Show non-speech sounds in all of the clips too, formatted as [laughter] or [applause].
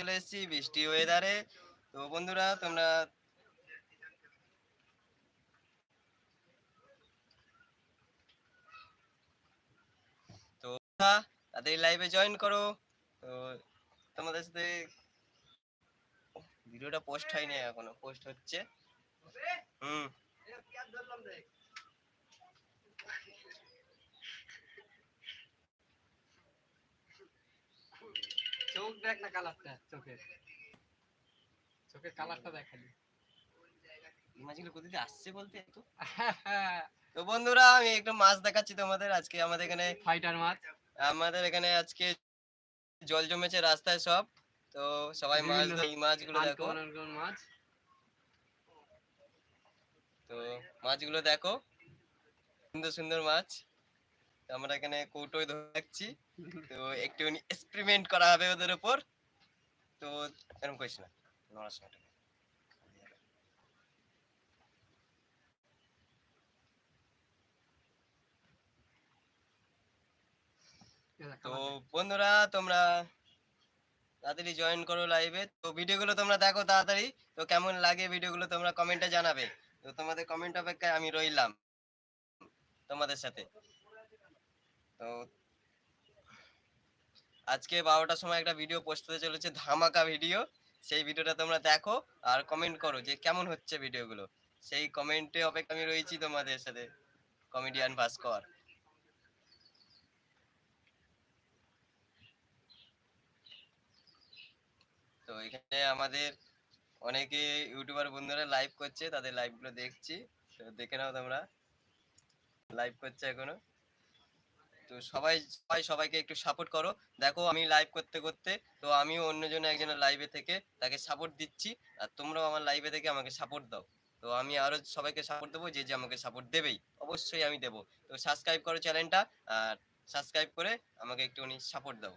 চলে এসেছি, বৃষ্টি ওয়েদারে তো বন্ধুরা, তোমরা তো তাদের লাইভে জয়েন করো। তো তোমাদের সাথে ভিডিওটা পোস্ট হয়নি এখনও পোস্ট হচ্ছে। হুম। চোখ দেখ না কালারটা চোখের। চোখের কালারটা দেখালি এই মাছগুলো কোথা থেকে আসছে বলতে একটু [laughs] তো বন্ধুরা আমি একটু মাছ দেখাচ্ছি তোমাদের আজকে। আমাদের এখানে ফাইটার মাছ। আমাদের এখানে আজকে জল জমেছে রাস্তায় সব। তো সবাই মাছ এই মাছগুলো দেখো। মাছ। তো মাছগুলো দেখো। সুন্দর সুন্দর মাছ। আমরা এখানে কৌটোয় ধরে রাখছি। তো একটুখানি এক্সপেরিমেন্ট করা হবে ওদের উপর। তো এরকম করিস না। নড়াস না এটাকে। এই দেখ, তো বন্ধুরা তোমরা তাড়াতাড়ি জয়েন করো লাইভে তো ভিডিওগুলো তোমরা দেখো তাড়াতাড়ি। তো কেমন লাগে ভিডিওগুলো তোমরা কমেন্টে জানাবে। তো তোমাদের কমেন্ট অপেক্ষায় আমি রইলাম তোমাদের সাথে। তো আজকে বারোটার সময় একটা ভিডিও পোস্ট হতে চলেছে, ধামাকা ভিডিও সেই ভিডিওটা তোমরা দেখো আর কমেন্ট করো যে কেমন হচ্ছে ভিডিওগুলো সেই কমেন্টে অপেক্ষা আমি রয়েছি তোমাদের সাথে কমেডিয়ান ভাস্কর। তো এখানে আমাদের অনেকে ইউটিউবার বন্ধুরা লাইভ করছে, তাদের লাইভগুলো দেখছি। তো দেখে নাও তোমরা। লাইভ করছে এখনও। তো সবাই সবাই সবাইকে একটু সাপোর্ট করো। দেখো আমি লাইভ করতে করতে, তো আমিও অন্যজন একজনের লাইভে থেকে তাকে সাপোর্ট দিচ্ছি। আর তোমরাও আমার লাইভে থেকে আমাকে সাপোর্ট দাও। তো আমি আরও সবাইকে সাপোর্ট দেবো, যে যে আমাকে সাপোর্ট দেবেই। অবশ্যই আমি দেবো। তো সাবস্ক্রাইব করো চ্যানেলটা আর সাবস্ক্রাইব করে আমাকে একটু উনি সাপোর্ট দাও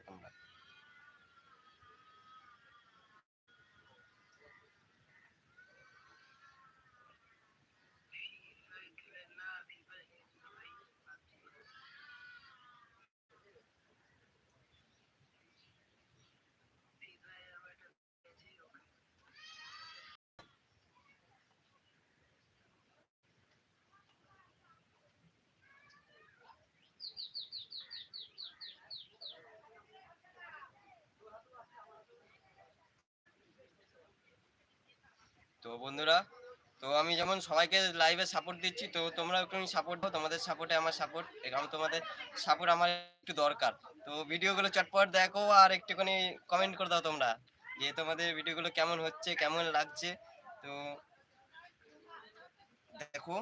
তো বন্ধুরা, তো আমি যেমন সবাইকে লাইভে সাপোর্ট দিচ্ছি, তো তোমরা একটু সাপোর্ট দাও, তোমাদের সাপোর্টে আমার সাপোর্ট এখন তোমাদের সাপোর্ট আমার একটু দরকার। তো ভিডিওগুলো চটপট দেখো আর একটুখানি কমেন্ট করে দাও তোমরা, যে তোমাদের ভিডিওগুলো কেমন হচ্ছে, কেমন লাগছে। তো দেখো।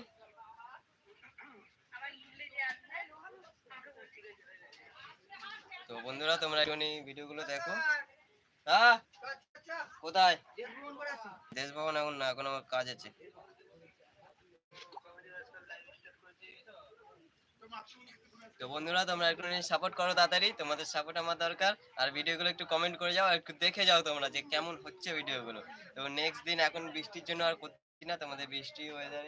তো বন্ধুরা, তোমরা ভিডিওগুলো দেখো। হ্যাঁ কোথায়? দেশ ভবন এখন না, এখন আমার কাজ আছে। তো বন্ধুরা, তোমরা একটু সাপোর্ট করো তাড়াতাড়ি, তোমাদের সাপোর্ট আমার দরকার। আর ভিডিওগুলো একটু কমেন্ট করে যাও, আর একটু দেখে যাও তোমরা যে কেমন হচ্ছে ভিডিওগুলো। তো নেক্সট দিন এখন বৃষ্টির জন্য আর করছি না, তোমাদের বৃষ্টি হয়ে তো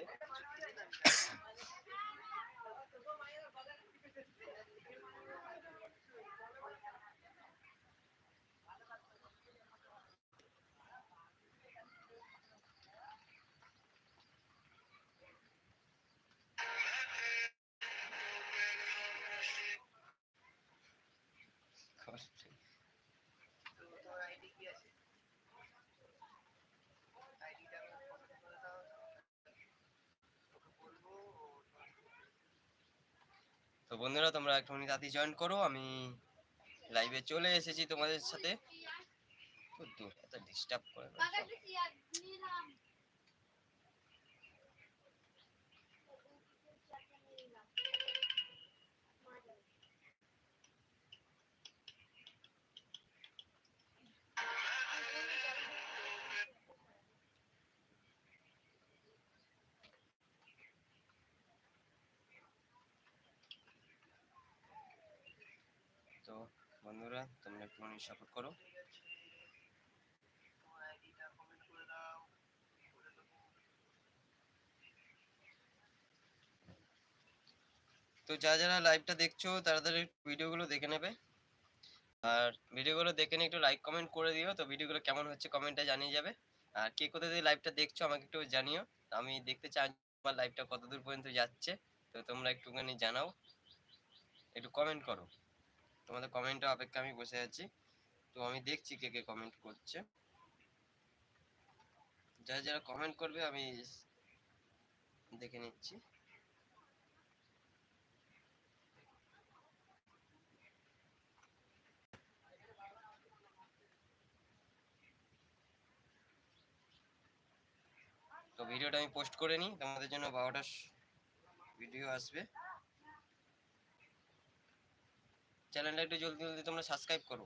বন্ধুরা, তোমরা একটুখানি তাড়াতাড়ি জয়েন করো। আমি লাইভে চলে এসেছি তোমাদের সাথে। এত ডিস্টার্ব করে বন্ধুরা, তোমরা একটুখানি সাপোর্ট করো। তো যারা যারা লাইভটা দেখছ তাড়াতাড়ি ভিডিওগুলো দেখে নেবে। আর ভিডিওগুলো দেখে নিয়ে একটু লাইক কমেন্ট করে দিও। তো ভিডিওগুলো কেমন হচ্ছে কমেন্টটা জানিয়ে যাবে। আর কে কোথা থেকে লাইভটা দেখছ, আমাকে একটু জানিও। আমি দেখতে চাই আমার লাইভটা কত দূর পর্যন্ত যাচ্ছে। তো তোমরা একটুখানি জানাও। একটু কমেন্ট করো। তোমাদের কমেন্টের অপেক্ষা আমি বসে আছি। তো আমি দেখছি কে কে কমেন্ট করছে। যারা যারা কমেন্ট করবে, আমি দেখে নিচ্ছি। তো ভিডিওটা আমি পোস্ট করে নিই। তোমাদের জন্য বারোটা ভিডিও আসবে। চ্যানেলটা একটু জলদি জলদি তোমরা সাবস্ক্রাইব করো।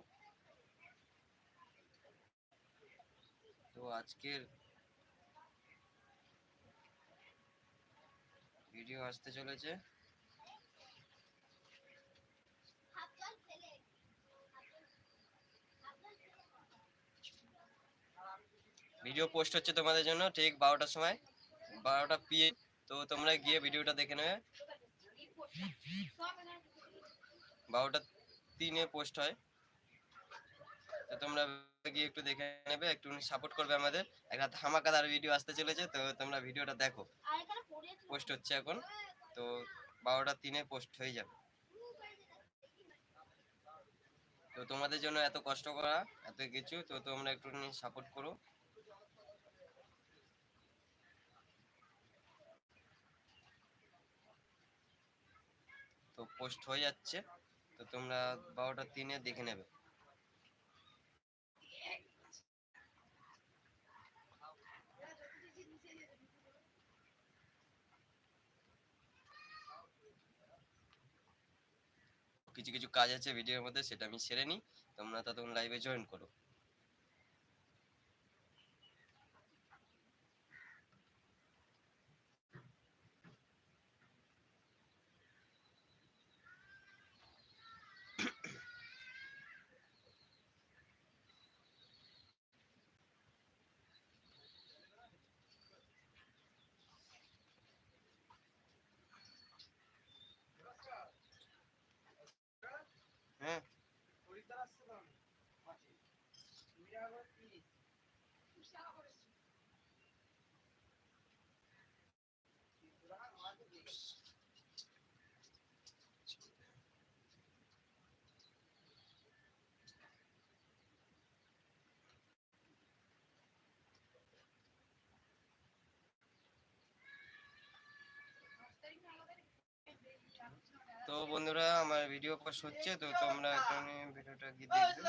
তো আজকের ভিডিও আসতে চলেছে। ভিডিও পোস্ট হচ্ছে তোমাদের জন্য ঠিক বারোটার সময়। বারোটা পিএ তো তোমরা গিয়ে ভিডিওটা দেখে নেবে। বারোটা তিনে পোস্ট হয়। তো তোমরা গিয়ে একটু দেখে নেবে, একটু সাপোর্ট করবে আমাদের। একটা ধামাকাদার ভিডিও আসতে চলেছে, তো তোমরা ভিডিওটা দেখো। পোস্ট হচ্ছে এখন। তো বারোটা তিনে পোস্ট হয়ে যাবে। তো তোমাদের জন্য এত কষ্ট করা, এত কিছু, তো তোমরা একটু সাপোর্ট করো। তো পোস্ট হয়ে যাচ্ছে। তো তোমরা বারোটা তিনে দেখে নেবে। কিছু কিছু কাজ আছে ভিডিওর মধ্যে, সেটা আমি সেরে নিই। তোমরা ততক্ষণ লাইভে জয়েন করো হ্যাঁ তো বন্ধুরা, আমার ভিডিও পোস্ট হচ্ছে, তো তোমরা একটু ভিডিওটা গিয়ে দেখবে।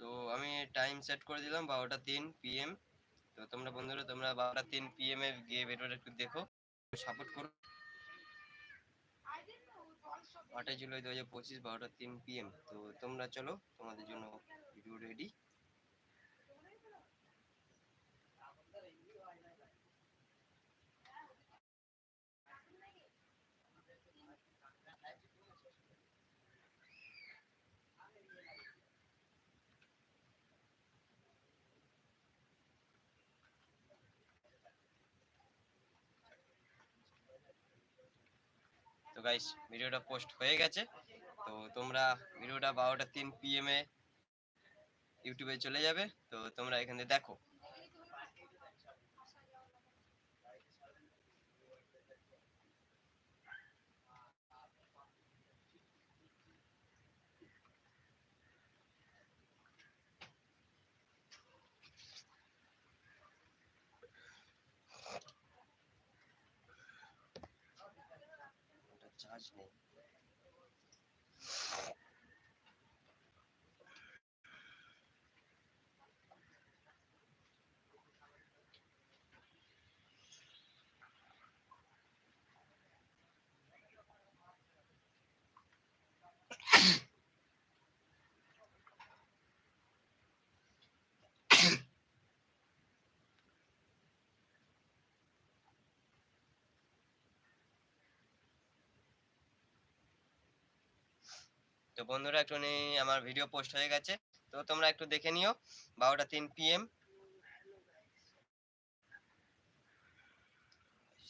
তো আমি টাইম সেট করে দিলাম বারোটা তিন পিএম তো তোমরা বন্ধুরা, তোমরা বারোটা তিন পিএম এ গিয়ে ভিডিওটা একটু দেখো। সাপোর্ট করো। আটই জুলাই দু হাজার পঁচিশ বারোটা তিন পিএম তো তোমরা চলো তোমাদের জন্য ভিডিও রেডি গাইস ভিডিওটা পোস্ট হয়ে গেছে। তো তোমরা ভিডিওটা বারোটা তিন পিএম এ ইউটিউবে চলে যাবে। তো তোমরা এখানে দেখো চার্জ নেই তো বন্ধুরা একটু আমার ভিডিও পোস্ট হয়ে গেছে, তো তোমরা একটু দেখে নিও, বারোটা তিন পিএম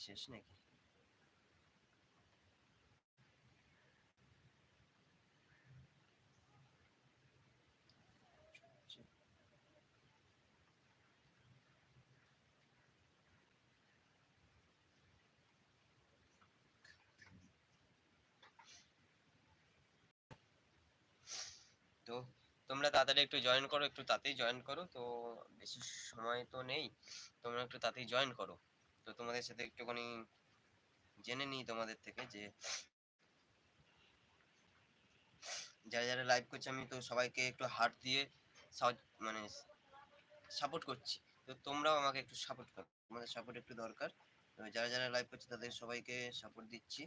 শেষ নাকি তো তোমরা তাড়াতাড়ি একটু জয়েন করো, একটু তাড়াতাড়ি জয়েন করো, তো বেশি সময় তো নেই। তোমরা একটু তাড়াতাড়ি জয়েন করো। তো তোমাদের সাথে একটুখানি জেনে নিই তোমাদের থেকে যে যারা যারা লাইভ করছে, আমি তো সবাইকে একটু হার্ট দিয়ে মানে সাপোর্ট করছি। তো তোমরাও আমাকে একটু সাপোর্ট করো। তোমাদের সাপোর্ট একটু দরকার। যারা যারা লাইভ করছে, তাদের সবাইকে সাপোর্ট দিচ্ছি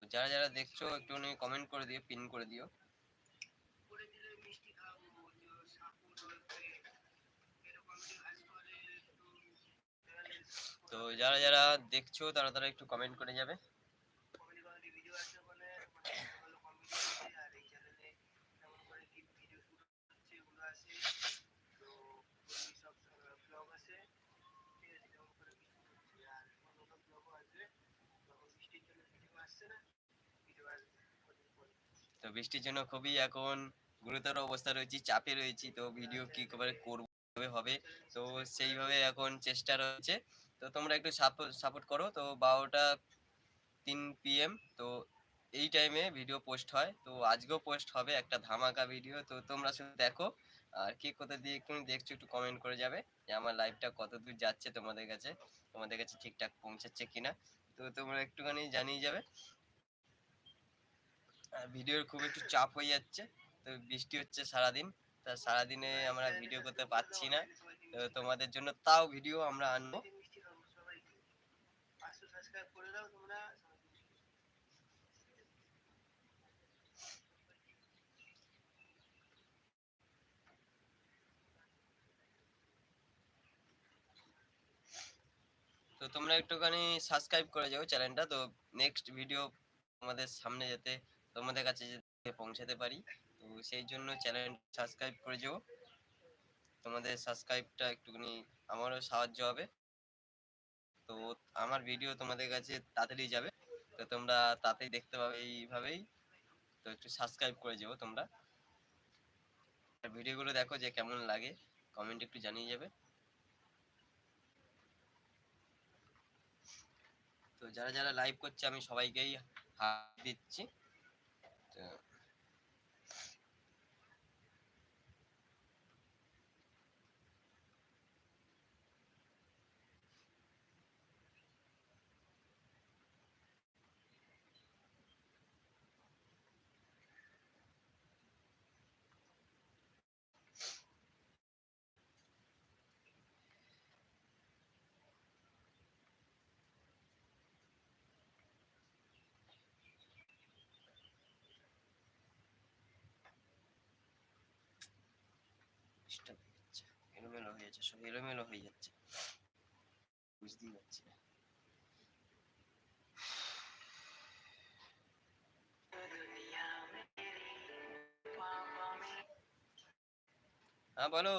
তো যারা যারা দেখছ একটুখানি কমেন্ট করে দিও পিন করে দিও। তো যারা যারা দেখছ, তারা তারা একটু কমেন্ট করে যাবে। তো বৃষ্টির জন্য খুবই এখন গুরুতর অবস্থা রয়েছে, চাপে রয়েছি। তো ভিডিও কি করে করব হবে? তো সেইভাবে এখন চেষ্টা রয়েছে। তো তোমরা একটু সাপোর্ট করো। তো বারোটা তিন পিএম তো এই টাইমে ভিডিও পোস্ট হয়। তো আজকেও পোস্ট হবে একটা ধামাকা ভিডিও তো তোমরা শুধু দেখো আর কি কোথা দিয়ে একটু দেখছ একটু কমেন্ট করে যাবে যে আমার লাইভটা কত দূর যাচ্ছে তোমাদের কাছে তোমাদের কাছে ঠিকঠাক পৌঁছাচ্ছে কিনা। তো তোমরা একটুখানি জানিয়ে যাবে। ভিডিওর খুব একটু চাপ হয়ে যাচ্ছে, তো বৃষ্টি হচ্ছে সারাদিন, তা সারাদিনে আমরা ভিডিও করতে পারছি না, তো তোমাদের জন্য তাও ভিডিও আমরা আনব। তো তোমরা একটুখানি সাবস্ক্রাইব করে যাও চ্যানেলটা, তো নেক্সট ভিডিও তোমাদের সামনে যাতে তোমাদের কাছে যাতে পৌঁছাতে পারি, তো সেই জন্য চ্যানেল সাবস্ক্রাইব করে যাও। তোমাদের সাবস্ক্রাইবটা একটুখানি আমারও সাহায্য হবে। তো আমার ভিডিও তোমাদের কাছে তাড়াতাড়ি যাবে। তো তোমরা তাতেই দেখতে পাবে এইভাবেই। তো একটু সাবস্ক্রাইব করে যাও তোমরা। ভিডিওগুলো দেখো যে কেমন লাগে কমেন্ট একটু জানিয়ে যাবে। তো যারা যারা লাইভ করছে, আমি সবাইকেই হাত দিচ্ছি। তো ডিস্টার্ব হয়ে যাচ্ছে। এলোমেলো হয়ে যাচ্ছে, সব এলোমেলো হয়ে যাচ্ছে। বুঝতেই পারছি না। হ্যাঁ বলো।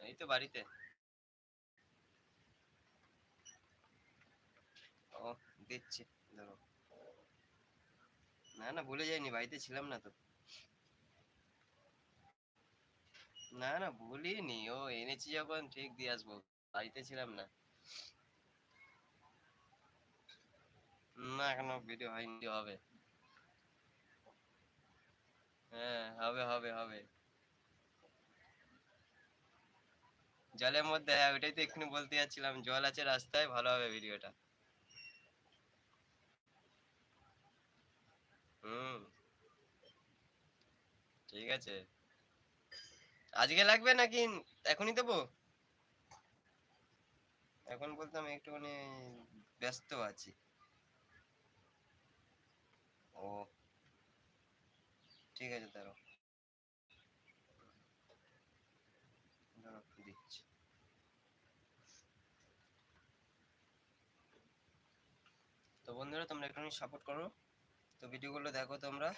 এই তো বাড়িতে। ও দিচ্ছি ধরো। না না, ভুলে যাইনি, বাড়িতে ছিলাম না তো। না না, ভুলিনি। ও এনেছি যখন, ঠিক দিয়ে আসব। বাড়িতে ছিলাম না। না, এখনও ভিডিও হয়নি, হবে। হ্যাঁ হবে হবে হবে। জলের মধ্যে হ্যাঁ ওইটাই তো এক্ষুনি বলতে যাচ্ছিলাম। জল আছে রাস্তায়, ভালো হবে ভিডিওটা হুম। ঠিক আছে। আজকে লাগবে নাকি এখনই দেবো? এখন বলতে আমি একটুখানি ব্যস্ত আছি। ও ঠিক আছে দাঁড়াও, দিচ্ছি তো বন্ধুরা তোমরা একটুখানি সাপোর্ট করো। তো ভিডিওগুলো দেখো তোমরা।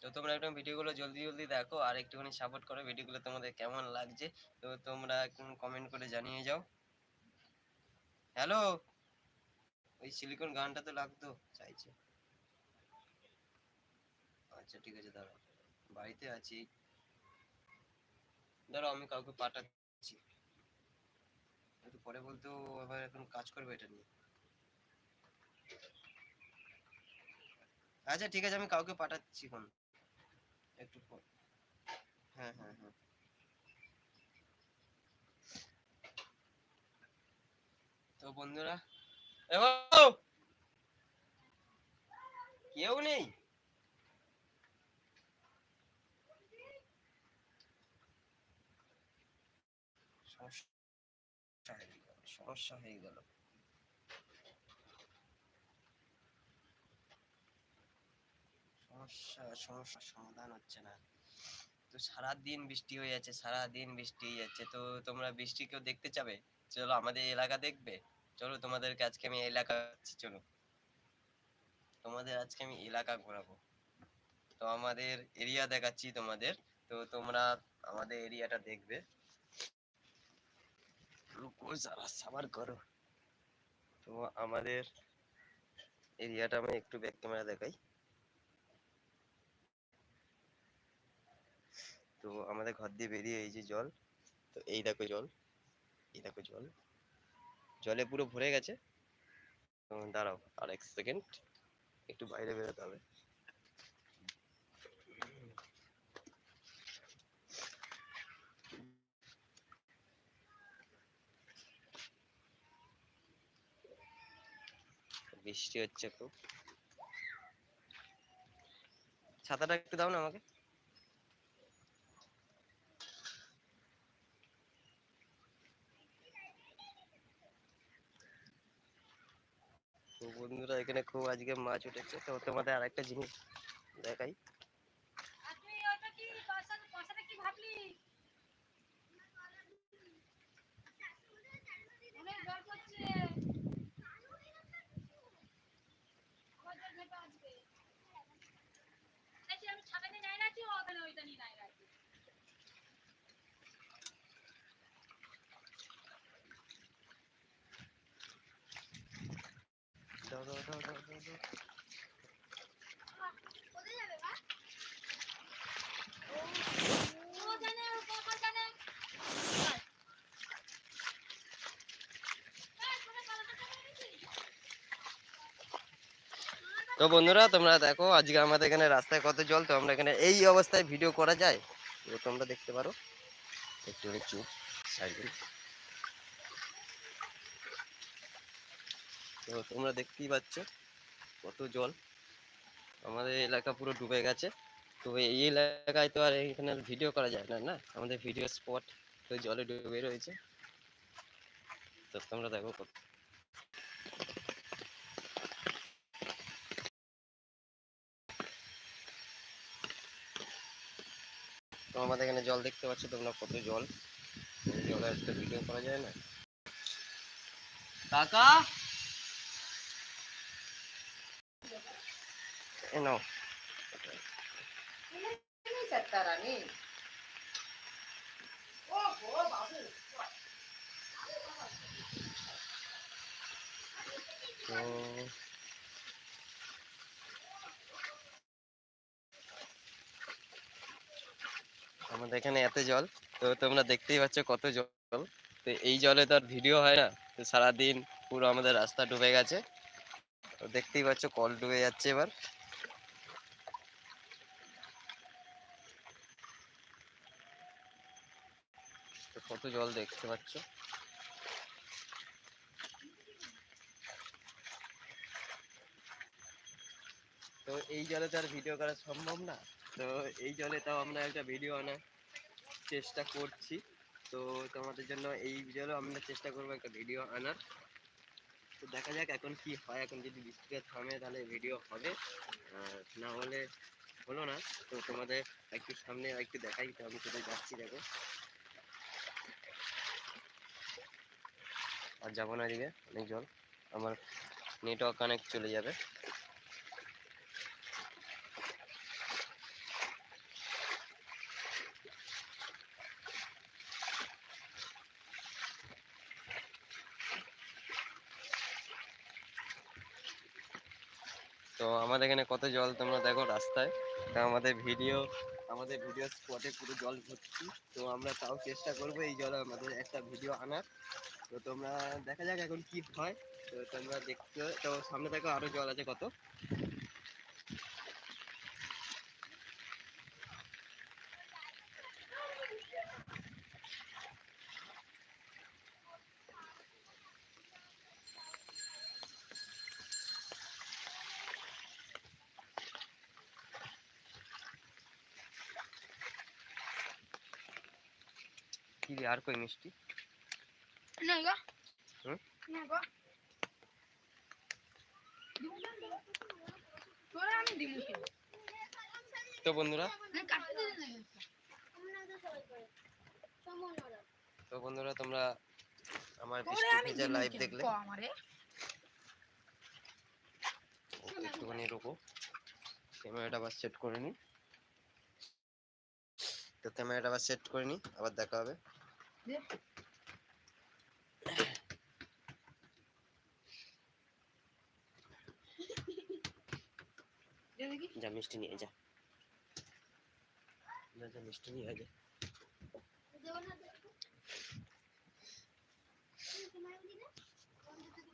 তো তোমরা একটু ভিডিওগুলো জলদি জলদি দেখো আর একটুখানি সাপোর্ট করো ভিডিওগুলো তোমাদের কেমন লাগছে, তো তোমরা কমেন্ট করে জানিয়ে যাও। হ্যালো ওই সিলিকন গানটা তো লাগতো, চাইছে। আচ্ছা ঠিক আছে, দাঁড়াও। বাড়িতে আছি। দাঁড়াও, আমি কাউকে পাঠাচ্ছি। একটু পরে বলতেও আবার এখন কাজ করবে এটা নিয়ে। আচ্ছা ঠিক আছে, আমি কাউকে পাঠাচ্ছি কোন একটু পর। হ্যাঁ হ্যাঁ হ্যাঁ। তো বন্ধুরা কেউ নেই? সমস্যা হয়ে গেল, সমস্যা হয়ে গেল। সমস্যা সমস্যা, সমাধান হচ্ছে না। তো সারা দিন বৃষ্টি হয়ে যাচ্ছে সারা দিন বৃষ্টি হয়ে যাচ্ছে। তো তোমরা বৃষ্টি কেউ দেখতে চাবে? চলো আমাদের এলাকা দেখবে? চলো তোমাদেরকে আজকে আমি এলাকা চলো। তোমাদের আজকে আমি এলাকা ঘোরাবো। তো আমাদের এরিয়া দেখাচ্ছি তোমাদের। তো তোমরা আমাদের এরিয়াটা দেখবে। রুকো যারা, সাবার করো। তো আমাদের এরিয়াটা আমি একটু ব্যাক ক্যামেরা দেখাই। তো আমাদের ঘর দিয়ে বেরিয়ে এই যে জল, তো এই দেখো জল, এই দেখো জল। জলে পুরো ভরে গেছে। দাঁড়াও, আর এক সেকেন্ড একটু বাইরে বেরোতে হবে। বৃষ্টি হচ্ছে খুব। ছাতাটা একটু দাও না আমাকে তো বন্ধুরা এখানে খুব আজকে মাছ উঠেছে। তো তোমাদের আরেকটা জিনিস দেখাই আপনি ওটা কি বাসা বাসাটা কি ভাবলি অনেক জল পড়ছে আবার জল ভেপে আসবে এই যে আমি ছাতা নিয়ে নাই রাখছি ও ওখানে ওইটা নিয়ে নাই রাখছি দাও দাও দাও দাও দাও দাও। কোথায় যাবে মা ও জানে ও বাবা জানে তো বন্ধুরা, তোমরা দেখো, আজকে আমাদের এখানে রাস্তায় কত জল, তো আমরা এখানে এই অবস্থায় ভিডিও করা যায়। তো তোমরা দেখতে পারো। একটু চুপ সাইলেন্ট তো তোমরা দেখতেই পাচ্ছ কত জল। আমাদের এলাকা পুরো ডুবে গেছে। তো এই এলাকায় তো আর এখানে ভিডিও করা যায় না না? আমাদের ভিডিও স্পট তো জলে ডুবে রয়েছে। তো তোমরা দেখো কত আমাদের এখানে জল দেখতে পাচ্ছ তোমরা কত জল। এই জলে আজকে ভিডিও করা যায় না। কাকা? নাও। তো আমাদের এখানে এত জল, তো তোমরা দেখতেই পাচ্ছ কত জল। তো এই জলে তো আর ভিডিও হয় না, তো সারাদিন পুরো আমাদের রাস্তা ডুবে গেছে। তো দেখতেই পাচ্ছ কল ডুবে যাচ্ছে এবার। কত জল দেখতে পাচ্ছ? তো এই জলে তো আর ভিডিও করা সম্ভব না। তো এই জলে তাও আমরা একটা ভিডিও আনার চেষ্টা করছি। তো তোমাদের জন্য এই জলে আমরা চেষ্টা করব একটা ভিডিও আনার। তো দেখা যাক এখন কি হয়, এখন যদি বৃষ্টিটা থামে তাহলে ভিডিও হবে। না হলে হলো না। তো তোমাদের একটু সামনে একটু দেখাই, তো আমি কোথায় যাচ্ছি দেখো। আর যাব না এদিকে, অনেক জল। আমার নেটওয়ার্ক কানেক্ট চলে যাবে তো আমাদের এখানে কত জল তোমরা দেখো রাস্তায়। তো আমাদের ভিডিও আমাদের ভিডিও স্পটে পুরো জল ভর্তি। তো আমরা তাও চেষ্টা করব এই জল আমাদের একটা ভিডিও আনার। তো তোমরা দেখা যাক এখন কি হয়। তো তোমরা দেখতে, তো সামনে দেখো আরও জল আছে কত। কি আর কই মিষ্টি? না গো। হুম? না গো। তোরা আমি দিমু কি তো বন্ধুরা? তো বন্ধুরা তোমরা আমার বৃষ্টি ভেজা লাইভ দেখলে। একটুখানি রুকো। ক্যামেরাটা আবার সেট করে নি। তো ক্যামেরাটা আবার সেট করে নি আবার দেখা হবে। দেখি যা, মিষ্টি নিয়ে যা। মিষ্টি নিয়ে যা।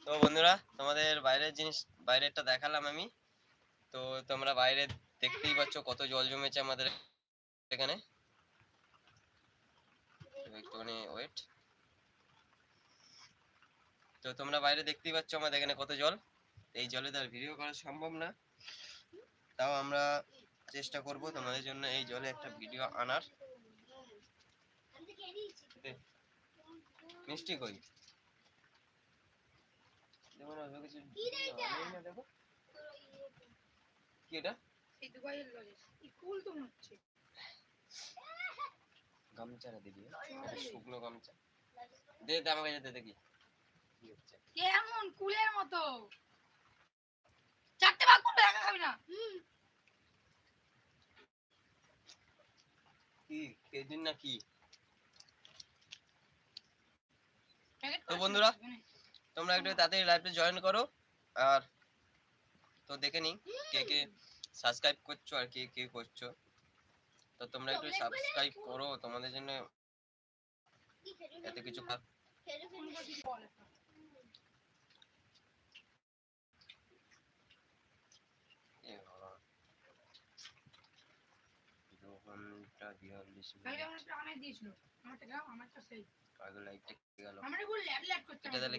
তো বন্ধুরা, তোমাদের বাইরের জিনিস, বাইরেরটা দেখালাম আমি। তো তোমরা বাইরে দেখতেই পাচ্ছ কত জল জমেছে আমাদের এখানে। একটুখানি ওয়েট তো তোমরা বাইরে দেখতেই পাচ্ছ আমাদের এখানে কত জল। এই জলে তো ভিডিও করা সম্ভব না। তাও আমরা চেষ্টা করব তোমাদের জন্য এই জলে একটা ভিডিও আনার। মিষ্টি কই? কি এটা? এই দুবাইয়ের লজে এই কুল তো হচ্ছে। গামছাটা দিবি। এটা শুকনো গামছা। দে দে দে দেখি। কেমন? কুলের মতো। চারটে ভাগ করবে একা খাবি না। কি? কেদিন না কি? তো বন্ধুরা, তোমরা একটু তাড়াতাড়ি লাইভে জয়েন করো আর তো দেখে নি কে কে সাবস্ক্রাইব করছ আর কে কে করছ। তো তোমরা একটু সাবস্ক্রাইব করো তোমাদের জন্য এত কিছু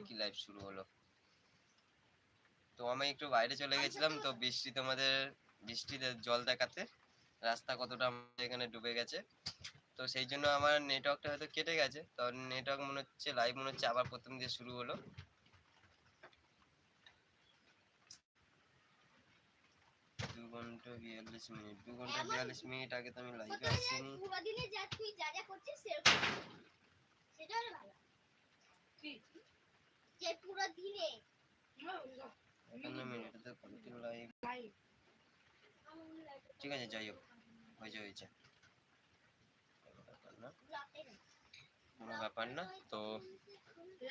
কি লাইভ শুরু হলো? তো আমি একটু বাইরে চলে গেছিলাম তো বৃষ্টি তোমাদের বৃষ্টিতে জল দেখাতে। রাস্তা কতটা আমাদের এখানে ডুবে গেছে। তো সেই জন্য আমার নেটওয়ার্কটা হয়তো কেটে গেছে। তো নেটওয়ার্ক মনে হচ্ছে লাইভ মনে হচ্ছে আবার প্রথম দিয়ে শুরু হলো। দু ঘণ্টা বিয়াল্লিশ মিনিট দু ঘণ্টা বিয়াল্লিশ মিনিট আগে তো আমি লাইভে আসিনি। ঠিক আছে যাই হোক। কোনো ব্যাপার না কোনো ব্যাপার না তো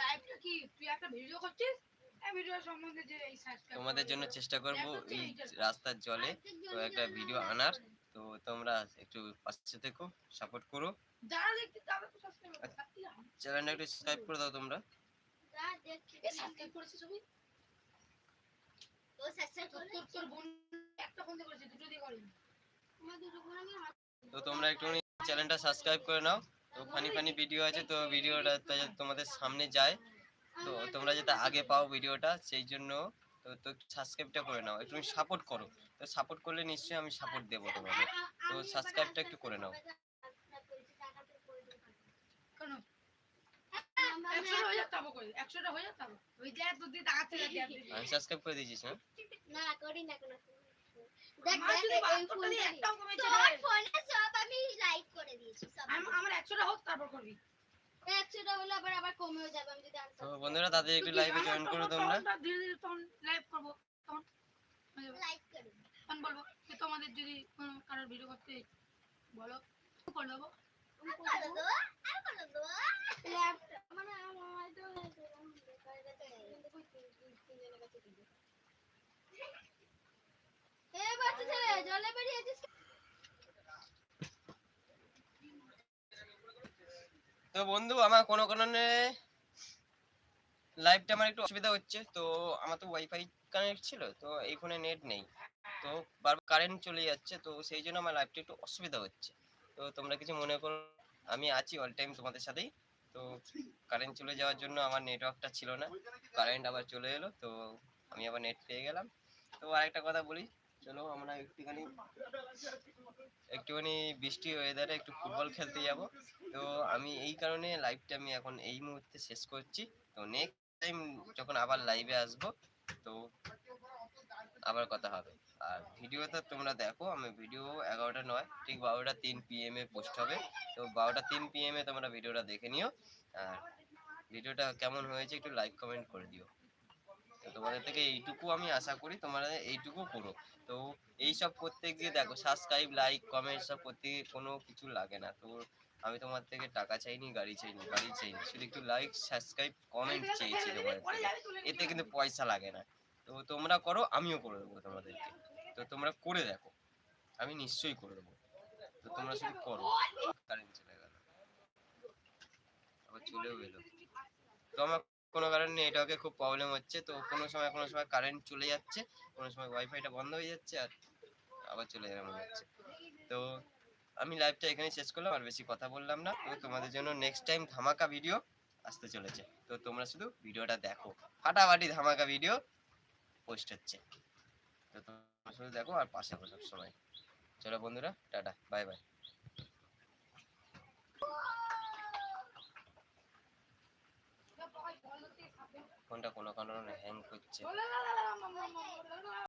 লাইভটা কি তুই একটা ভিডিও করছিস? এই ভিডিও সম্বন্ধে যে এই সাবস্ক্রাইব তোমাদের জন্য চেষ্টা করব এই রাস্তার জলে তো একটা ভিডিও আনার তো তোমরা একটু পাশে থেকো সাপোর্ট করো। চ্যানেলটা একটু সাবস্ক্রাইব করে দাও তোমরা। একটা ফোন দিয়ে করেছে দুটো দিয়ে করেনি। তো তোমরা একটু চ্যানেলটা সাবস্ক্রাইব করে নাও। তো ফানি ফানি ভিডিও আছে তো ভিডিওটা তোমাদের সামনে যায়। তো তোমরা যাতে আগে পাও ভিডিওটা সেই জন্য তো তো সাবস্ক্রাইবটা করে নাও। একটু সাপোর্ট করো। তো সাপোর্ট করলে নিশ্চয়ই আমি সাপোর্ট দেবো তোমাকে তো সাবস্ক্রাইবটা একটু করে নাও। হয়ে হয়ে সাবস্ক্রাইব করে দিয়েছিস না না করি না বন্ধুরা তাদের একটু লাইভে জয়েন করো তোমরা। ধীরে ধীরে তখন লাইভ করব তখন হয়ে যাবে। লাইক করে তখন বলব যে তোমাদের যদি কোনো কারোর ভিডিও করতে বলো করে দেবো। মানে আমার [laughs] [laughs] তো বন্ধু, আমার কোনো কারণে লাইভটা আমার একটু অসুবিধা হচ্ছে, তো আমার তো ওয়াইফাই কানেক্ট ছিল, তো এই ফোনে নেট নেই। তো বারবার কারেন্ট চলে যাচ্ছে, তো সেই জন্য আমার লাইভটা একটু অসুবিধা হচ্ছে। তো তোমরা কিছু মনে করো, আমি আছি অল টাইম তোমাদের সাথেই। তো কারেন্ট চলে যাওয়ার জন্য আমার নেটওয়ার্কটা ছিল না। কারেন্ট আবার চলে এলো, তো আমি আবার নেট পেয়ে গেলাম। তো আরেকটা কথা বলি চলো আমরা একটুখানি একটুখানি বৃষ্টি ওয়েদারে একটু ফুটবল খেলতে যাব। তো আমি এই কারণে লাইভটা আমি এখন এই মুহূর্তে শেষ করছি। তো নেক্সট টাইম যখন আবার লাইভে আসব, তো আবার কথা হবে। আর ভিডিওটা তোমরা দেখো, আমি ভিডিও এগারোটা নয়, ঠিক বারোটা তিন পিএম এ পোস্ট হবে। তো বারোটা তিন পিএম এ তোমরা ভিডিওটা দেখে নিও। আর ভিডিওটা কেমন হয়েছে একটু লাইক কমেন্ট করে দিও। তো তোমাদের থেকে এইটুকু আমি আশা করি তোমরা এইটুকু করো। তো এই সব করতে গিয়ে দেখো সাবস্ক্রাইব লাইক কমেন্ট সব করতে গিয়ে কোনো কিছু লাগে না। তো আমি তোমার থেকে টাকা চাইনি, গাড়ি চাইনি গাড়ি চাইনি। শুধু একটু লাইক সাবস্ক্রাইব কমেন্ট চেয়েছি তোমাদের থেকে। এতে কিন্তু পয়সা লাগে না। তো তোমরা করো, আমিও করে দেবো তোমাদেরকে। তো তোমরা করে দেখো। আমি নিশ্চয়ই করে দেবো। তো তোমরা শুধু করো। কারেন্ট চলে গেল। আবার চলেও এলো। তো আমার কোনো কারণে নেটওয়ার্কে খুব প্রবলেম হচ্ছে, তো কোনো সময় কোনো সময় কারেন্ট চলে যাচ্ছে, কোনো সময় ওয়াইফাইটা বন্ধ হয়ে যাচ্ছে আর আবার চলে যাবে মনে হচ্ছে। তো আমি লাইভটা এখানে শেষ করলাম, আর বেশি কথা বললাম না। তো তোমাদের জন্য নেক্সট টাইম ধামাকা ভিডিও আসতে চলেছে। তো তোমরা শুধু ভিডিওটা দেখো, ফাটাফাটি ধামাকা ভিডিও পোস্ট হচ্ছে। তো তোমরা শুধু দেখো আর পাশে থাকো সব সময় চলো বন্ধুরা, টাটা বাই বাই ফোনটা কোনো কারণে হ্যাং করছে।